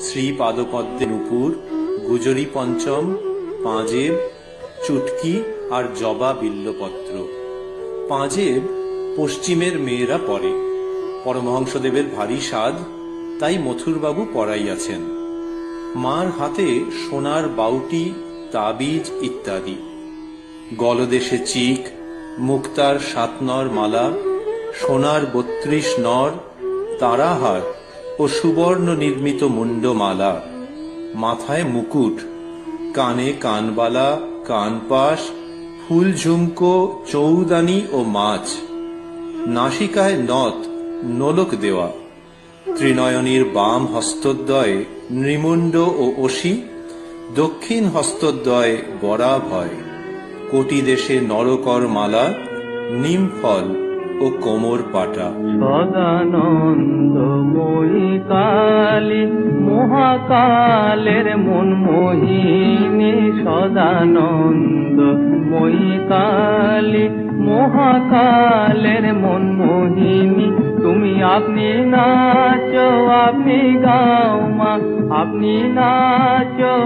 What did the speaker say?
শ্রী পাদপদ্মে নুপুর গুজরি পঞ্চম, পাঁজেব, চুটকি আর জবা বিল্লপত্র। পাঁজেব পশ্চিমের মেয়েরা পরে পরমহংসদেবের ভারী স্বাদ, তাই মথুরবাবু পড়াইয়াছেন। মার হাতে সোনার বাউটি, তাবিজ ইত্যাদি। গলদেশে চিক, মুক্তার সাতনর মালা, সোনার বত্রিশ নর, তারাহার ও সুবর্ণ নির্মিত মুন্ডমালা মাথায় মুকুট, কানে কানবালা, কানপাশ, ফুল ঝুমকো, চৌদানি ও মাছ। নাসিকায় নথ, নোলক দেওয়া। ত্রিনয়নীর বাম হস্তদ্বয়ে নৃমুণ্ড ও অসি দক্ষিণ হস্তদ্বয়ে বরাভয়। কোটি দেশে নরকর মালা নিমফল ও কোমর পাটা। সদানন্দময়ী কালী, মহাকালের মন মোহিনী সদানন্দময়ী কালী, মহাকালের মন মোহিনী, তুমি আপনি নাচো, আপনি গাও মা, আপনি নাচো।